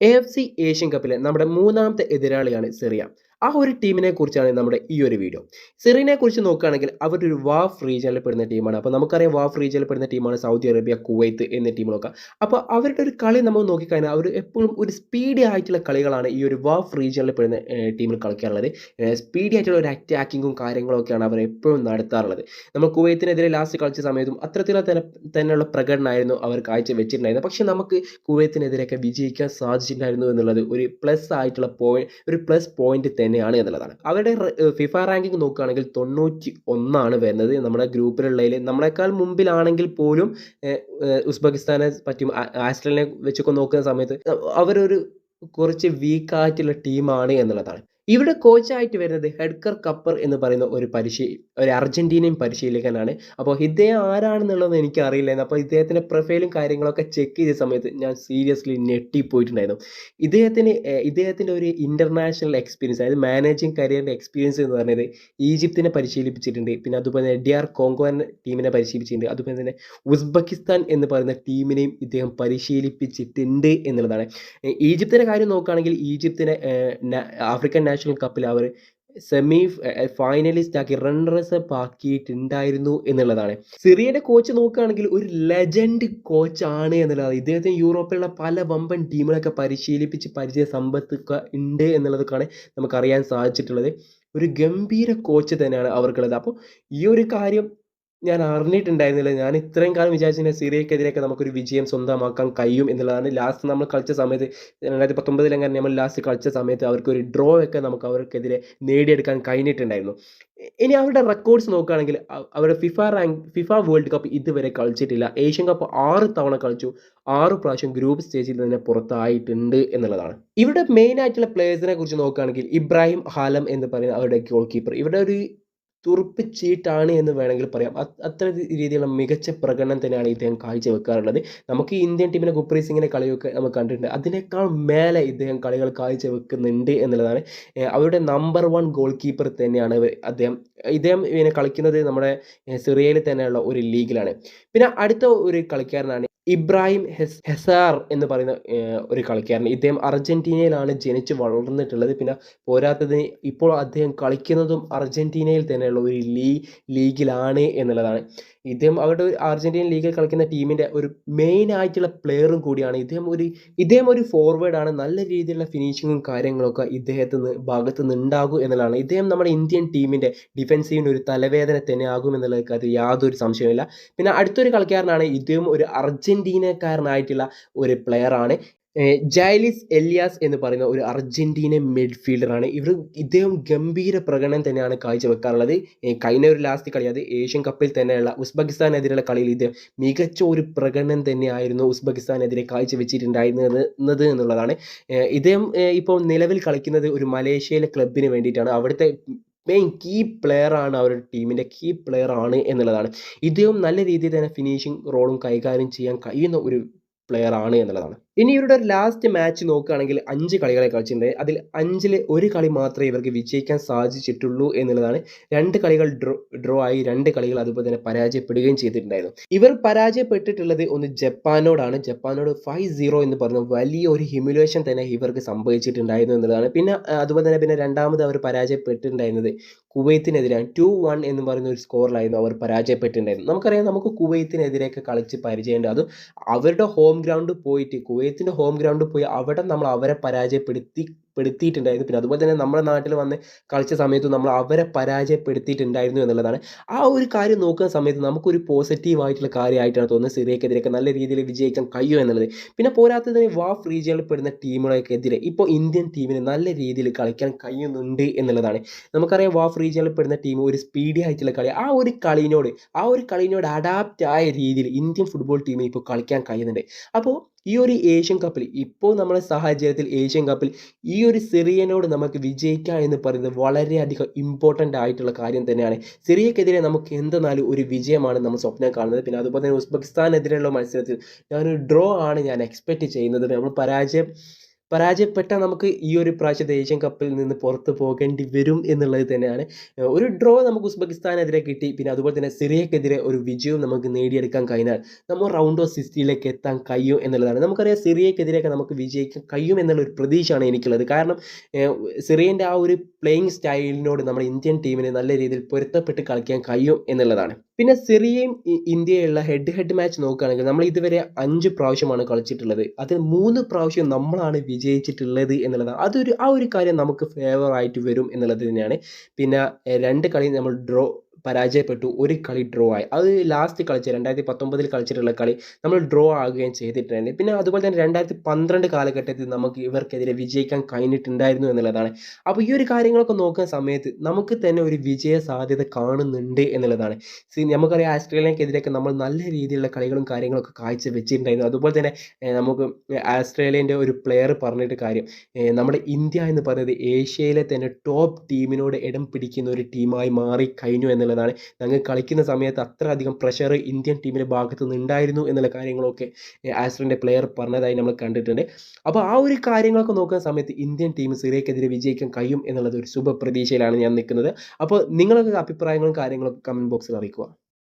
A F C Asian കപ്പിലെ നമ്മുടെ മൂന്നാമത്തെ എതിരാളിയാണ് സിറിയ. ആ ഒരു ടീമിനെ കുറിച്ചാണ് നമ്മുടെ ഈ ഒരു വീഡിയോ സിറിനെ കുറിച്ച് നോക്കുകയാണെങ്കിൽ അവർ ഒരു വാഫ് റീജിയനിൽ പെടുന്ന ടീമാണ് അപ്പോൾ നമുക്കറിയാം വാഫ് റീജിയനിൽ പെടുന്ന ടീമാണ് സൗദി അറേബ്യ കുവൈത്ത് എന്നീ ടീമുകളൊക്കെ അപ്പോൾ അവരുടെ ഒരു കളി നമ്മൾ നോക്കിക്കഴിഞ്ഞാൽ അവർ എപ്പോഴും ഒരു സ്പീഡി ആയിട്ടുള്ള കളികളാണ് ഈ ഒരു വാഫ് റീജിയനിൽ പെടുന്ന ടീമിൽ കളിക്കാറുള്ളത്. സ്പീഡി ആയിട്ടുള്ള ഒരു അറ്റാക്കിങ്ങും കാര്യങ്ങളൊക്കെയാണ് അവർ എപ്പോഴും നടത്താറുള്ളത്. നമ്മൾ കുവൈത്തിനെതിരെ ലാസ്റ്റ് കളിച്ച സമയത്തും അത്തരത്തിലുള്ള തന്നെ തന്നെയുള്ള പ്രകടനമായിരുന്നു അവർ കാഴ്ച വെച്ചിട്ടുണ്ടായിരുന്നത് പക്ഷേ നമുക്ക് കുവൈത്തിനെതിരെയൊക്കെ വിജയിക്കാൻ സാധിച്ചിട്ടുണ്ടായിരുന്നു എന്നുള്ളത് ഒരു പ്ലസ് ആയിട്ടുള്ള പോയിന്റ് ഒരു പ്ലസ് പോയിന്റ് തന്നെയാണ് എന്നുള്ളതാണ്. അവരുടെ ഫിഫ റാങ്കിങ് നോക്കുകയാണെങ്കിൽ തൊണ്ണൂറ്റി ഒന്നാണ് വരുന്നത്. നമ്മുടെ ഗ്രൂപ്പിലുള്ളതിൽ നമ്മളെക്കാൾ മുമ്പിലാണെങ്കിൽ പോലും ഉസ്ബെക്കിസ്ഥാനെ പറ്റും ആസ്ട്രേലിയനെ വെച്ചൊക്കെ നോക്കുന്ന സമയത്ത് അവരൊരു കുറച്ച് വീക്കായിട്ടുള്ള ടീമാണ് എന്നുള്ളതാണ്. ഇവിടെ കോച്ചായിട്ട് വരുന്നത് ഹെഡ്കർ കപ്പർ എന്ന് പറയുന്ന ഒരു പരിശീ ഒരു അർജന്റീനിയൻ പരിശീലകനാണ്. അപ്പോൾ ഇദ്ദേഹം ആരാണെന്നുള്ളത് എനിക്ക് അറിയില്ലായിരുന്നു. അപ്പോൾ ഇദ്ദേഹത്തിന്റെ പ്രൊഫൈലും കാര്യങ്ങളൊക്കെ ചെക്ക് ചെയ്ത സമയത്ത് ഞാൻ സീരിയസ്ലി ഞെട്ടിപ്പോയിട്ടുണ്ടായിരുന്നു. ഇദ്ദേഹത്തിന് ഇദ്ദേഹത്തിന്റെ ഒരു ഇന്റർനാഷണൽ എക്സ്പീരിയൻസ് അതായത് മാനേജിങ് കരിയറിന്റെ എക്സ്പീരിയൻസ് എന്ന് പറയുന്നത് ഈജിപ്തിനെ പരിശീലിപ്പിച്ചിട്ടുണ്ട്. പിന്നെ അതുപോലെ തന്നെ ഡി ആർ കോങ്കോ എന്ന ടീമിനെ പരിശീലിപ്പിച്ചിട്ടുണ്ട്. അതുപോലെ തന്നെ ഉസ്ബെക്കിസ്ഥാൻ എന്ന് പറയുന്ന ടീമിനെയും ഇദ്ദേഹം പരിശീലിപ്പിച്ചിട്ടുണ്ട് എന്നുള്ളതാണ്. ഈജിപ്തിന്റെ കാര്യം നോക്കുകയാണെങ്കിൽ ഈജിപ്തിനെ ആഫ്രിക്കൻ നാഷണൽ കപ്പിൽ അവർ സെമി ഫൈനലിസ്റ്റ് ആക്കി റണ്ണേഴ്സ് അപ്പ് ആക്കിയിട്ടുണ്ടായിരുന്നു എന്നുള്ളതാണ്. സിറിയയുടെ കോച്ച് നോക്കുകയാണെങ്കിൽ ഒരു ലെജൻഡ് കോച്ചാണ് എന്നുള്ളതാണ്. ഇദ്ദേഹത്തിന് യൂറോപ്പിലുള്ള പല വമ്പൻ ടീമുകളൊക്കെ പരിശീലിപ്പിച്ച് പരിചയ സമ്പത്തൊക്കെ ഉണ്ട് എന്നുള്ളതൊക്കെയാണ് നമുക്കറിയാൻ സാധിച്ചിട്ടുള്ളത്. ഒരു ഗംഭീര കോച്ച് തന്നെയാണ് അവർക്കുള്ളത്. അപ്പോൾ ഈ ഒരു കാര്യം ഞാൻ അറിഞ്ഞിട്ടുണ്ടായിരുന്നില്ല. ഞാൻ ഇത്രയും കാലം വിചാരിച്ചിരുന്ന സിറിയക്കെതിരെയൊക്കെ നമുക്കൊരു വിജയം സ്വന്തമാക്കാൻ കഴിയും എന്നുള്ളതാണ് ലാസ്റ്റ് നമ്മൾ കളിച്ച സമയത്ത് രണ്ടായിരത്തി പത്തൊമ്പതിൽ അങ്ങനെ നമ്മൾ ലാസ്റ്റ് കളിച്ച സമയത്ത് അവർക്ക് ഒരു ഡ്രോ ഒക്കെ നമുക്ക് അവർക്കെതിരെ നേടിയെടുക്കാൻ കഴിഞ്ഞിട്ടുണ്ടായിരുന്നു. ഇനി അവരുടെ റെക്കോർഡ്സ് നോക്കുകയാണെങ്കിൽ അവർ FIFA rank FIFA world cup ഇതുവരെ കളിച്ചിട്ടില്ല. ഏഷ്യൻ കപ്പ് ആറ് തവണ കളിച്ചു. ആറ് പ്രാവശ്യം ഗ്രൂപ്പ് സ്റ്റേജിൽ തന്നെ പുറത്തായിട്ടുണ്ട് എന്നുള്ളതാണ്. ഇവരുടെ മെയിൻ ആയിട്ടുള്ള പ്ലേയേഴ്സിനെ കുറിച്ച് നോക്കുകയാണെങ്കിൽ ഇബ്രാഹിം ഹാലം എന്ന് പറയുന്ന അവരുടെ ഗോൾ കീപ്പർ ഇവിടെ ഒരു തുറുപ്പ് ചീട്ടാണ് എന്ന് വേണമെങ്കിൽ പറയാം. അത് അത്ര രീതിയിലുള്ള മികച്ച പ്രകടനം തന്നെയാണ് ഇദ്ദേഹം കാഴ്ചവെക്കാറുള്ളത്. നമുക്ക് ഇന്ത്യൻ ടീമിലെ ഗുപ്രീത് സിംഗിനെ കളിയൊക്കെ നമുക്ക് കണ്ടിട്ടുണ്ട്. അതിനേക്കാൾ മേലെ ഇദ്ദേഹം കളികൾ കാഴ്ചവെക്കുന്നുണ്ട് എന്നുള്ളതാണ്. അവരുടെ നമ്പർ വൺ ഗോൾ കീപ്പർ തന്നെയാണ് അദ്ദേഹം. ഇദ്ദേഹം ഇങ്ങനെ കളിക്കുന്നത് നമ്മുടെ സിറിയയിൽ തന്നെയുള്ള ഒരു ലീഗിലാണ്. പിന്നെ അടുത്ത ഒരു കളിക്കാരനാണ് ഇബ്രാഹിം ഹെസ് ഹെസാർ എന്ന് പറയുന്ന ഒരു കളിക്കാരൻ. ഇദ്ദേഹം അർജന്റീനയിലാണ് ജനിച്ച് വളർന്നിട്ടുള്ളത്. പിന്നെ പോരാത്തതിന് ഇപ്പോൾ അദ്ദേഹം കളിക്കുന്നതും അർജന്റീനയിൽ തന്നെയുള്ള ഒരു ലീ ലീഗിലാണ് എന്നുള്ളതാണ്. ഇദ്ദേഹം അവരുടെ ഒരു അർജന്റീന ലീഗിൽ കളിക്കുന്ന ടീമിന്റെ ഒരു മെയിൻ ആയിട്ടുള്ള പ്ലെയറും കൂടിയാണ്. ഇദ്ദേഹം ഒരു ഇദ്ദേഹം ഒരു ഫോർവേഡാണ് നല്ല രീതിയിലുള്ള ഫിനിഷിങ്ങും കാര്യങ്ങളൊക്കെ ഇദ്ദേഹത്തിന് ഭാഗത്തു നിന്ന് ഉണ്ടാകും എന്നുള്ളതാണ്. ഇദ്ദേഹം നമ്മുടെ ഇന്ത്യൻ ടീമിന്റെ ഡിഫൻസീവിന് ഒരു തലവേദന തന്നെ ആകും എന്നുള്ള കാര്യത്തിൽ യാതൊരു സംശയമില്ല പിന്നെ അടുത്തൊരു കളിക്കാരനാണ്. ഇദ്ദേഹം ഒരു അർജന്റീനക്കാരനായിട്ടുള്ള ഒരു പ്ലെയറാണ് ജൈലിസ് എലിയാസ് എന്ന് പറയുന്ന ഒരു അർജന്റീന മിഡ്ഫീൽഡറാണ് ഇവർ ഇദ്ദേഹം ഗംഭീര പ്രകടനം തന്നെയാണ് കാഴ്ചവെക്കാറുള്ളത്. കഴിഞ്ഞ ഒരു ലാസ്റ്റ് കളി അത് ഏഷ്യൻ കപ്പിൽ തന്നെയുള്ള ഉസ്ബെക്കിസ്ഥാനെതിരെയുള്ള കളിയിൽ ഇദ്ദേഹം മികച്ച ഒരു പ്രകടനം തന്നെയായിരുന്നു ഉസ്ബെക്കിസ്ഥാനെതിരെ കാഴ്ചവെച്ചിട്ടുണ്ടായിരുന്നത് എന്നുള്ളതാണ്. ഇദ്ദേഹം ഇപ്പോൾ നിലവിൽ കളിക്കുന്നത് ഒരു മലേഷ്യയിലെ ക്ലബിന് വേണ്ടിയിട്ടാണ്. അവിടുത്തെ മെയിൻ കീ പ്ലെയർ ആണ് അവരുടെ ടീമിന്റെ കീ പ്ലെയർ ആണ് എന്നുള്ളതാണ്. ഇദ്ദേഹം നല്ല രീതിയിൽ തന്നെ ഫിനിഷിംഗ് റോളും കൈകാര്യം ചെയ്യാൻ കഴിയുന്ന ഒരു പ്ലെയർ ആണ് എന്നുള്ളതാണ്. ഇനി ഇവരുടെ ലാസ്റ്റ് മാച്ച് നോക്കുകയാണെങ്കിൽ അഞ്ച് കളികളെ കളിച്ചിട്ടുണ്ട്. അതിൽ അഞ്ചിൽ ഒരു കളി മാത്രമേ ഇവർക്ക് വിജയിക്കാൻ സാധിച്ചിട്ടുള്ളൂ എന്നുള്ളതാണ്. രണ്ട് കളികൾ ഡ്രോ ഡ്രോ ആയി രണ്ട് കളികൾ അതുപോലെ തന്നെ പരാജയപ്പെടുകയും ചെയ്തിട്ടുണ്ടായിരുന്നു. ഇവർ പരാജയപ്പെട്ടിട്ടുള്ളത് ഒന്ന് ജപ്പാനോടാണ്. ജപ്പാനോട് ഫൈവ് സീറോ എന്ന് പറഞ്ഞ വലിയ ഒരു ഹ്യൂമിലേഷൻ തന്നെ ഇവർക്ക് സംഭവിച്ചിട്ടുണ്ടായിരുന്നു എന്നുള്ളതാണ്. പിന്നെ അതുപോലെ തന്നെ പിന്നെ രണ്ടാമത് അവർ പരാജയപ്പെട്ടിട്ടുണ്ടായിരുന്നത് കുവൈത്തിനെതിരാണ്. ടു വൺ എന്ന് പറയുന്ന ഒരു സ്കോറിലായിരുന്നു അവർ പരാജയപ്പെട്ടിട്ടുണ്ടായിരുന്നു നമുക്കറിയാം നമുക്ക് കുവൈത്തിനെതിരെയൊക്കെ കളിച്ച് പരിചയമുണ്ട്. അതും അവരുടെ ഹോം ഗ്രൗണ്ട് പോയിട്ട് കുവൈത്തിന്റെ ഹോം ഗ്രൗണ്ടിൽ പോയി അവിടെ നമ്മൾ അവരെ പരാജയപ്പെടുത്തി പെടുത്തിയിട്ടുണ്ടായിരുന്നു. പിന്നെ അതുപോലെ തന്നെ നമ്മുടെ നാട്ടിൽ വന്ന് കളിച്ച സമയത്ത് നമ്മൾ അവരെ പരാജയപ്പെടുത്തിയിട്ടുണ്ടായിരുന്നു എന്നുള്ളതാണ്. ആ ഒരു കാര്യം നോക്കുന്ന സമയത്ത് നമുക്കൊരു പോസിറ്റീവ് ആയിട്ടുള്ള കാര്യമായിട്ടാണ് തോന്നുന്നത്. സിറിയക്കെതിരെയൊക്കെ നല്ല രീതിയിൽ വിജയിക്കാൻ കഴിയും എന്നുള്ളത്. പിന്നെ പോരാത്തതിന് വാഫ് റീജിയനിൽ പെടുന്ന ടീമുകൾക്കെതിരെ ഇപ്പോൾ ഇന്ത്യൻ ടീമിന് നല്ല രീതിയിൽ കളിക്കാൻ കഴിയുന്നുണ്ട് എന്നുള്ളതാണ്. നമുക്കറിയാം വാഫ് റീജിയനിൽ പെടുന്ന ടീം ഒരു സ്പീഡി ആയിട്ടുള്ള കളി. ആ ഒരു കളിനോട് ആ ഒരു കളിനോട് അഡാപ്റ്റ് ആയ രീതിയിൽ ഇന്ത്യൻ ഫുട്ബോൾ ടീമിന് ഇപ്പോൾ കളിക്കാൻ കഴിയുന്നുണ്ട്. അപ്പോൾ ഈ ഒരു ഏഷ്യൻ കപ്പിൽ ഇപ്പോൾ നമ്മുടെ സാഹചര്യത്തിൽ ഏഷ്യൻ കപ്പിൽ ഈ ഒരു സിറിയനോട് നമുക്ക് വിജയിക്കുക എന്ന് പറയുന്നത് വളരെയധികം ഇമ്പോർട്ടന്റ് ആയിട്ടുള്ള കാര്യം തന്നെയാണ്. സിറിയക്കെതിരെ നമുക്ക് എന്തെന്നാലും ഒരു വിജയമാണ് നമ്മൾ സ്വപ്നം കാണുന്നത്. പിന്നെ അതുപോലെ തന്നെ ഉസ്ബെക്കിസ്ഥാനെതിരെയുള്ള മത്സരത്തിൽ ഞാനൊരു ഡ്രോ ആണ് ഞാൻ എക്സ്പെക്റ്റ് ചെയ്യുന്നത്. നമ്മൾ പരാജയം പരാജയപ്പെട്ടാൽ നമുക്ക് ഈ ഒരു പ്രാവശ്യത്തെ ഏഷ്യൻ കപ്പിൽ നിന്ന് പുറത്ത് പോകേണ്ടി വരും എന്നുള്ളത് തന്നെയാണ്. ഒരു ഡ്രോ നമുക്ക് ഉസ്ബെക്കിസ്ഥാനെതിരെ കിട്ടി. പിന്നെ അതുപോലെ തന്നെ സിറിയക്കെതിരെ ഒരു വിജയവും നമുക്ക് നേടിയെടുക്കാൻ കഴിഞ്ഞാൽ നമ്മൾ റൗണ്ട് ഓഫ് സിക്സ്റ്റിയിലേക്ക് എത്താൻ കഴിയും എന്നുള്ളതാണ്. നമുക്കറിയാം സിറിയക്കെതിരെയൊക്കെ നമുക്ക് വിജയിക്കാൻ കഴിയും എന്നുള്ള ഒരു പ്രതീക്ഷയാണ് എനിക്കുള്ളത്. കാരണം സിറിയന്റെ ആ ഒരു പ്ലേയിങ് സ്റ്റൈലിനോട് നമ്മുടെ ഇന്ത്യൻ ടീമിന് നല്ല രീതിയിൽ പൊരുത്തപ്പെട്ട് കളിക്കാൻ കഴിയും എന്നുള്ളതാണ്. പിന്നെ സിറിയയും ഇന്ത്യയുള്ള ഹെഡ് ഹെഡ് മാച്ച് നോക്കുകയാണെങ്കിൽ നമ്മൾ ഇതുവരെ അഞ്ച് പ്രാവശ്യമാണ് കളിച്ചിട്ടുള്ളത്. അതിൽ മൂന്ന് പ്രാവശ്യം നമ്മളാണ് വിജയിച്ചിട്ടുള്ളത് എന്നുള്ളതാണ് അതൊരു ആ ഒരു കാര്യം നമുക്ക് ഫേവർ ആയിട്ട് വരും എന്നുള്ളത് തന്നെയാണ്. പിന്നെ രണ്ട് കളി നമ്മൾ ഡ്രോ പരാജയപ്പെട്ടു. ഒരു കളി ഡ്രോ ആയി. അത് ലാസ്റ്റ് കളിച്ച രണ്ടായിരത്തി പത്തൊമ്പതിൽ കളിച്ചിട്ടുള്ള കളി നമ്മൾ ഡ്രോ ആകുകയും ചെയ്തിട്ടുണ്ട് പിന്നെ അതുപോലെ തന്നെ രണ്ടായിരത്തി പന്ത്രണ്ട് കാലഘട്ടത്തിൽ നമുക്ക് ഇവർക്കെതിരെ വിജയിക്കാൻ കഴിഞ്ഞിട്ടുണ്ടായിരുന്നു എന്നുള്ളതാണ്. അപ്പോൾ ഈ ഒരു കാര്യങ്ങളൊക്കെ നോക്കുന്ന സമയത്ത് നമുക്ക് തന്നെ ഒരു വിജയ സാധ്യത കാണുന്നുണ്ട് എന്നുള്ളതാണ്. നമുക്കറിയാം ആസ്ട്രേലിയക്കെതിരെയൊക്കെ നമ്മൾ നല്ല രീതിയിലുള്ള കളികളും കാര്യങ്ങളൊക്കെ കാഴ്ച വെച്ചിട്ടുണ്ടായിരുന്നു അതുപോലെ തന്നെ നമുക്ക് ആസ്ട്രേലിയന്റെ ഒരു പ്ലെയർ പറഞ്ഞിട്ട് കാര്യം നമ്മുടെ ഇന്ത്യ എന്ന് പറയുന്നത് ഏഷ്യയിലെ തന്നെ ടോപ്പ് ടീമിനോട് ഇടം പിടിക്കുന്ന ഒരു ടീമായി മാറി കഴിഞ്ഞു എന്നുള്ളതാണ്. ഞങ്ങൾ കളിക്കുന്ന സമയത്ത് അത്രയധികം പ്രഷർ ഇന്ത്യൻ ടീമിന്റെ ഭാഗത്തു നിന്ന് ഉണ്ടായിരുന്നു എന്നുള്ള കാര്യങ്ങളൊക്കെ ഏഹ്, ആസ്ട്രേലിയന്റെ പ്ലെയർ പറഞ്ഞതായി നമ്മൾ കണ്ടിട്ടുണ്ട്. അപ്പോൾ ആ ഒരു കാര്യങ്ങളൊക്കെ നോക്കുന്ന സമയത്ത് ഇന്ത്യൻ ടീം സിറിയക്കെതിരെ വിജയിക്കാൻ കഴിയും എന്നുള്ളത് ഒരു ശുഭ പ്രതീക്ഷയിലാണ് ഞാൻ നിൽക്കുന്നത്. അപ്പോൾ നിങ്ങളൊക്കെ അഭിപ്രായങ്ങളും കാര്യങ്ങളും കമന്റ് ബോക്സിൽ അറിയിക്കുക.